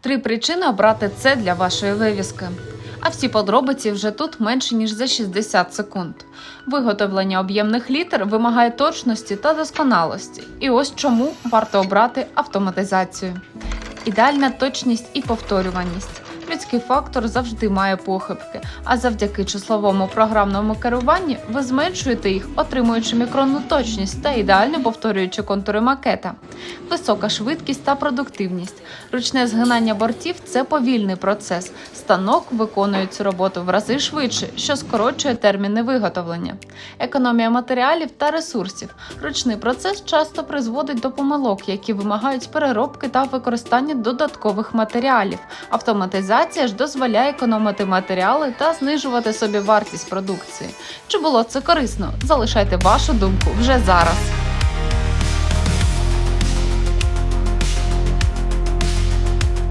Три причини обрати це для вашої вивіски. А всі подробиці вже тут менше ніж за 60 секунд. Виготовлення об'ємних літер вимагає точності та досконалості. І ось чому варто обрати автоматизацію. Ідеальна точність і повторюваність. Людський фактор завжди має похибки, а завдяки числовому програмному керуванні ви зменшуєте їх, отримуючи мікронну точність та ідеально повторюючи контури макета. Висока швидкість та продуктивність. Ручне згинання бортів це повільний процес. Станок виконує цю роботу в рази швидше, що скорочує терміни виготовлення. Економія матеріалів та ресурсів. Ручний процес часто призводить до помилок, які вимагають переробки та використання додаткових матеріалів. Автоматизація ж дозволяє економити матеріали та знижувати собі вартість продукції. Чи було це корисно? Залишайте вашу думку вже зараз.